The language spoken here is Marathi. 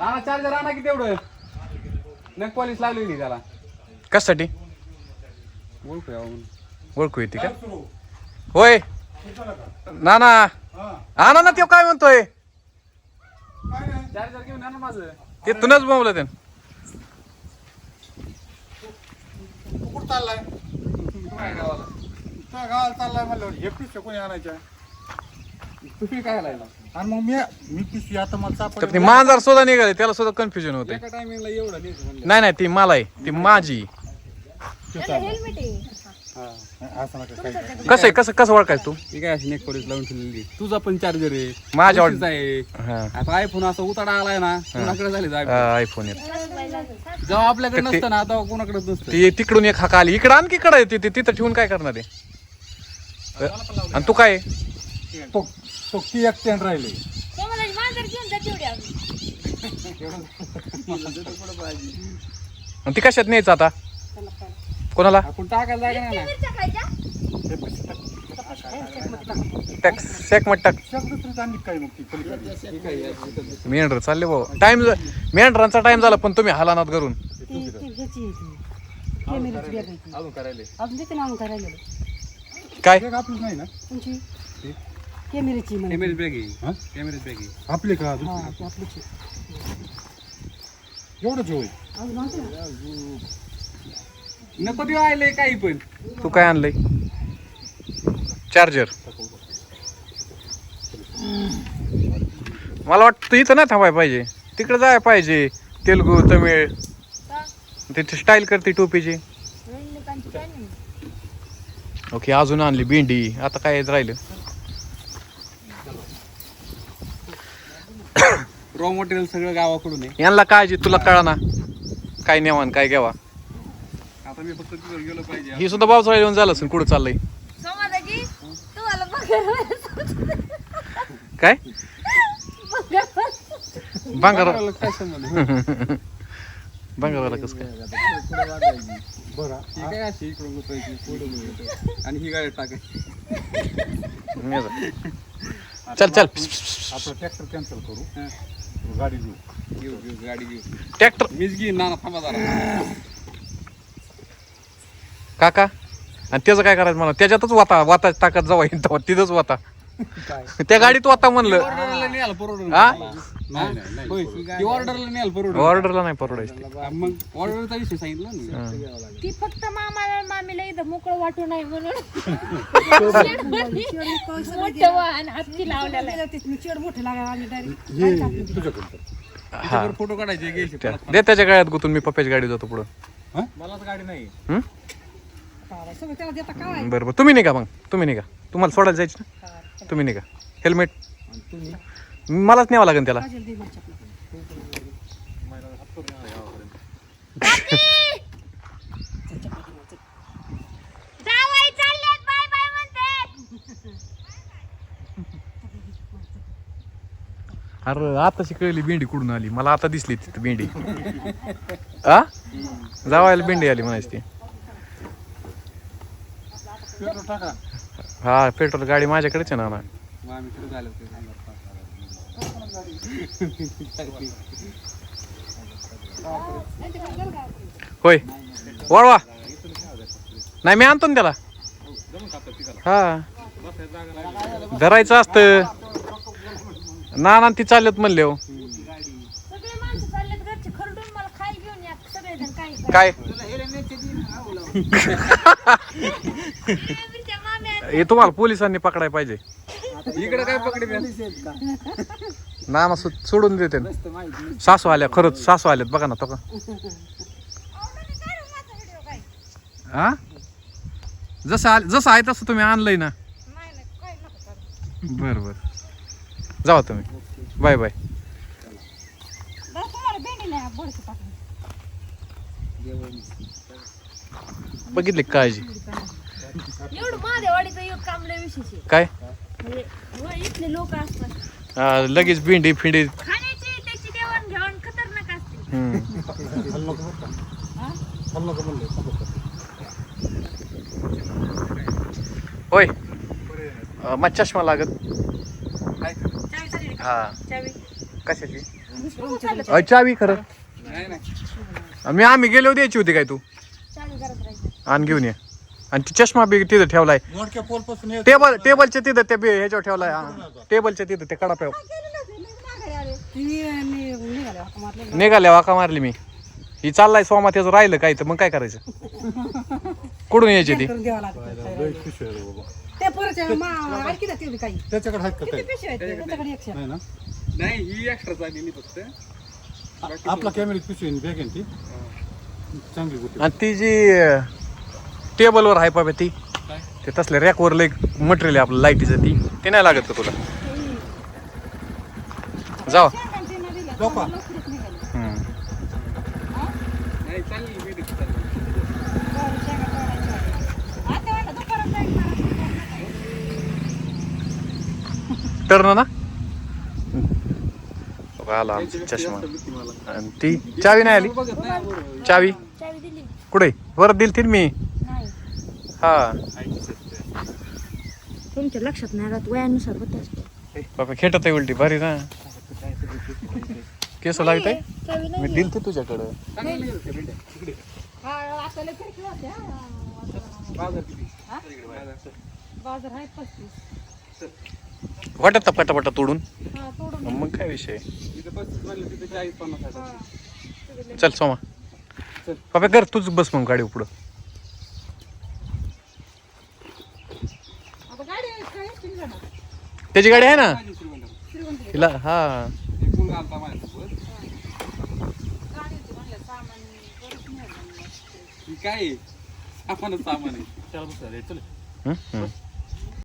आणा चार्जर आणा की तेवढं. नक पॉलिश लावलेली त्याला. कशासाठी? ओळखू यावं म्हणून. ओळखू येते का? होय. ना ना आणा ना तो काय म्हणतोय? चार्जर घेऊन या ना माझं. ते तुनच बोंबलं त्यानं. तू कुठं चाललाय? काय गावाला? त्या गावाला चाललाय म्हणल्यावर? हे पिशव्या कोणी आणायच्या? काय आणि मग मी मी पिशवी आता मला तर ते सापडली मांजर सुद्धा निघाले त्याला सुद्धा कन्फ्युजन होते एका टायमिंगला एवढं नाही म्हणलं. नाही नाही ती मला आहे ती माझी हेल्मेट आहे. असं नका काही कसं आहे कसं कसं ओळखायचं तू? मी काय अशी नेक पॉलिश लावून ठेवलेली. तुझा पण चार्जर आहे. माझ्या तुझीच आहे. हा. आता आयफोन असा उताडा आलाय ना कोणाकडे झाले जाय आयफोन येत. जेव्हा आपल्याकडे नसतं ना तेव्हा कोणाकडेच नसतं? ती तिकडून एक हाका आली. इकडं आणखी कडे येते ती तिथं ठेवून काय करणार आहे? आणि तू काय आहे? तो तो ती एक ट्रेन राहिली. तुम्हाला मांजर घेऊन जा तेवढी आम्ही. आणि ती कशात न्यायचं आता? कोणाला? आपण टाकायला जागा नाही. ना मिरच्या खायच्या? हे पिशवी टाक. टॅक्स टाक आणली काय मग ती? पलीकडे. तिथं. मेंढर चालले भाऊ. टाइम मेंढरांचा टाइम झाला पण तुम्ही हालानात करून ती ती ह्याची आहे ती. कॅमेऱ्याची बॅग आहे ती. अजून करायले. अजून तिथे नाव काय राहिलेलं काय? एक आपलीच नाही ना? तुमची कॅमेऱ्याची म्हणे. बॅग हा? आहे बॅग आहे. आपले का? अजून हा ती आपलीच. आहे. एवढंच होय अजून आणते ना? नको देऊ आले काही पण. तू काय आणलंय? चार्जर मला वाटतं इथं नाही थांबाय पाहिजे. तिकडे जायला पाहिजे. तेलगू तमिळ? तिथे स्टाईल करते टोपीची. ओके अजून आणली भेंडी. आता काय राहिलं? रॉ मटेरियल सगळं गावाकडून आहे. यांना काळजी तुला कळा ना काय नेवान काय घ्यावा. आता मी फक्त तिथं गेलो पाहिजे. ही सुद्धा पावसाळा येऊन झालं असेल कुठं चाललंय? समाजाची तुम्हाला बघायला काय? बांगार गावाला काय कसं काय? बरं ही काय अशी इकडून गुतवायची पुढून गुतवायची. आणि ही गाडी टाकायची. चल चल. आपलं ट्रॅक्टर कॅन्सल करू. हा. गाडी घेऊ. घेऊ घेऊ गाडी घेऊ. ट्रॅक्टर. मीच घेईन ना थांबा जरा. काका आणि त्याचं काय करायचं मला? त्याच्यातच वाता वाता टाकत जावा तिथंच वाता. त्या गाडीत वाता म्हणलं. हा? ती ऑर्डरला नाही परवडायचं. ते. मग ऑर्डरचा विषय सांगितला ना. ती फक्त मामाला मामीला इथं मोकळं वाटू नाही म्हणून. मोठं वाहन हत्ती लावलेलं आहे. ते चेड मोठे लागायला आणि डायरेक्ट हे. तुझ्याकडे त्याच्यावर फोटो काढायचे घ्यायचे. त्या- दे त्याच्या गाड्यात गुतून मी पप्प्याच्या गाडी जातो पुढं. मलाच गाडी नाही. हं? सगळं त्याला देता काय बरं बरं तुम्ही निघा मग. तुम्ही निघा. तुम्हाला सोडायला जायचं ना? तुम्ही निघा. हेल्मेट. मलाच न्यावं लागेल त्याला. अरे आता कळली भेंडी कुठून आली. मला आता दिसली तिथे भेंडी. आ? जावायला भेंडी आली म्हणायची ती. पेट्रोल टाका. हा पेट्रोल गाडी माझ्याकडेच आहे ना ना मग आम्ही कुठे झालो ते सांगा. होय. वळवा नाही मी आणतो ना त्याला. हा. धरायचं असतं. ना ना ती चालत म्हणले हो. सगळे माणसं चाललेत घरचे खरडून मला खाई घेऊन या सगळेजण काही काय? हे तुम्हाला पोलिसांनी पकडाय पाहिजे. इकडे काय पकडे ना सो- सोडून देते. ना. सासू आल्या खरंच सासू आल्यात बघा ना तो का. हा? जसं आल- जसं आहे तसं तुम्ही आणलंय ना. बर बर. जावा तुम्ही. Bye bye. बघितली का काळजी? एवढं महादेवाडीचं एक काम लय विशेष आहे. काय? म्हणजे इथले लोक असतात. हा, लगेच भेंडी फिंडी. खाण्याची त्याची देवाण घेवाण खतरनाक असते. हम्म. होय. अं, मग चष्मा लागत. चावी चालली हा. चावी. कशाची? अ, चावी खरं. नाही नाही. आणि मी आम्ही गेलो द्यायची होती काय तू? चावी घरात राहायचं. आण घेऊन ये. आणि ती चष्मा बी तिथं ठेवलाय. मोडक्या पोलपासून ये. टेबल टेबलच्या तिथं त्या बी- ह्याच्यावर ठेवलाय. हा. टेबलच्या तिथं ते कडाप्यावर हाका मारले निघाल्या वाका मारली मी. ही चाललाय सोमा त्याचं राहिलं काय तर मग काय करायचं? कुठून यायची ती? करून घ्यावं लागतं. लय पिशव्या आहे रे बाबा. ते परत ऐकी ना ते काही. त्याच्याकडे आहेत का काही? पिशव्या आहेत? ते, त्याच्याकडे एकशे नाही ना? नाही ही एक्स्ट्रा चाललेली फक्त. आ- आपला कॅमेऱ्यात पिशवी बॅग आहे ना ती? चांगली गोष्ट आणि ती जी टेबलवर आहे पाबे ती. ते तसल्या रॅकवर लई मटेरियल आहे आपलं लाईटीचं ती. ते नाही लागत का तुला? चालली टर्न ना. आला आमचा चष्मा. आणि ती चावी नाही आली? चावी? चावी दिली. कुठे? वर दिली ती मी. हा. तुमच्या लक्षात नाही राहत वयानुसार होत असते. बाबा खेटत आहे उलटी भारी ना. केस लागत आहे मी दिल ते तुझ्याकडं वाटत पटापटा तोडून? हा तोडून मग काय विषय? चल सोमा. चल. बाबा कर तूच बस मग गाडी पुढं आता गाडी आहे, काय आहे, तुम्ही जाणार. त्याची गाडी आहे ना. तिला हा. सामान काय आहे? सामानच सामान आहे चल.